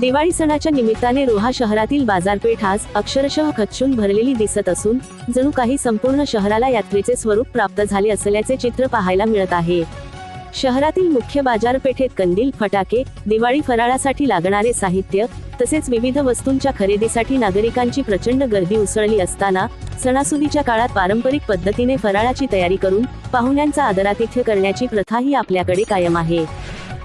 दिवाळी सणाच्या निमित्ताने रोहा शहरातील बाजारपेठ आज अक्षरशः खच्चून भरलेली दिसत असून जणू काही संपूर्ण शहराला यात्रेचे स्वरूप प्राप्त झाले असल्याचे चित्र पाहायला मिळत आहे. शहरातील मुख्य बाजारपेठेत कंदील फटाके दिवाळी फराळासाठी लागणारे साहित्य तसेच विविध वस्तूंच्या खरेदीसाठी नागरिकांची प्रचंड गर्दी उसळली असताना सणासुदीच्या काळात पारंपरिक पद्धतीने फराळाची तयारी करून पाहुण्यांचा आदरातिथ्य करण्याची प्रथाही आपल्याकडे कायम आहे.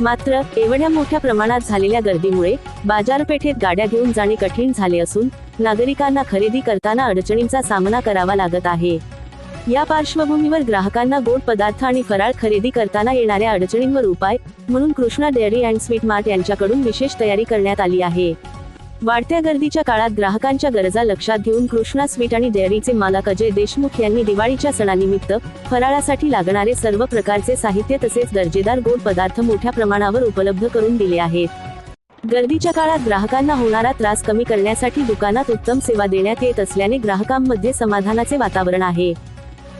मात्र एवढ्या मोठ्या प्रमाणात झालेल्या गर्दीमुळे बाजारपेठेत गाड्या घेऊन जाणे कठीण झाले असून नागरिकांना खरेदी करताना अडचणींचा सामना करावा लागत आहे. या पार्श्वभूमीवर ग्राहकांना गोड पदार्थ आणि फराळ खरेदी करताना येणाऱ्या अडचणींवर उपाय म्हणून Krishna dairy and sweet mart यांच्याकडून विशेष तयारी करण्यात आली आहे. वाढत्या गर्दीच्या काळात ग्राहकांच्या गरजा लक्षात घेऊन कृष्णा स्वीट आणि डेअरीचे मालक अजय देशमुख यांनी दिवाळीच्या सणानिमित्त फराळासाठी लागणारे सर्व प्रकारचे साहित्य तसेच दर्जेदार गोड पदार्थ मोठ्या प्रमाणावर उपलब्ध करून दिले आहेत. गर्दीच्या काळात ग्राहकांना होणारा त्रास कमी करण्यासाठी दुकानात उत्तम सेवा देण्यात येत असल्याने ग्राहकांमध्ये समाधानाचे वातावरण आहे.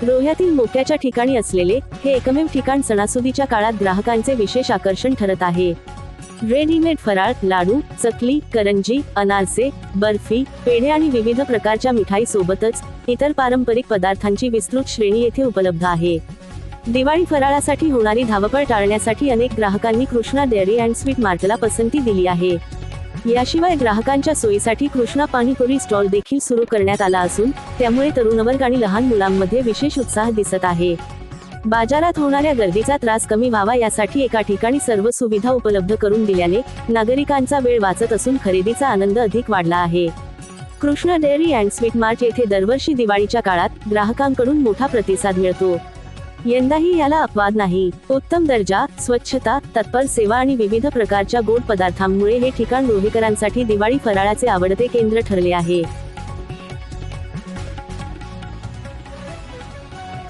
रोह्यातील मोक्याच्या ठिकाणी असलेले हे एकमेव ठिकाण सणासुदीच्या काळात ग्राहकांचे विशेष आकर्षण ठरत आहे. रेडीमेड फराळ लाडू चकली करंजी अनारसे बर्फी पेढे आणि विविध प्रकारच्या मिठाई सोबतच इतर पारंपरिक पदार्थांची विस्तृत श्रेणी येथे उपलब्ध आहे. दिवाळी फराळासाठी होणारी धावपळ टाळण्यासाठी अनेक ग्राहकांनी कृष्णा डेअरी अँड स्वीट मार्टला पसंती दिली आहे. याशिवाय ग्राहकांच्या सोयीसाठी कृष्णा पाणीपुरी स्टॉल देखील सुरू करण्यात आला असून त्यामुळे तरुण वर्ग आणि लहान मुलांमध्ये विशेष उत्साह दिसत आहे. बाजारात होणाऱ्या गर्दीचा त्रास कमी व्हावा यासाठी एका ठिकाणी सर्व सुविधा उपलब्ध करून दिल्याने नागरिकांचा वेळ वाचत असून खरेदीचा आनंद अधिक वाढला आहे. Krishna dairy and sweet mart येथे दरवर्षी दिवाळीच्या काळात ग्राहकांकडून मोठा प्रतिसाद मिळतो. यंदाही याला अपवाद नाही. उत्तम दर्जा स्वच्छता तत्पर सेवा आणि विविध प्रकारच्या गोड पदार्थांमुळे हे ठिकाण रोहेकरांसाठी दिवाळी फराळाचे आवडते केंद्र ठरले आहे.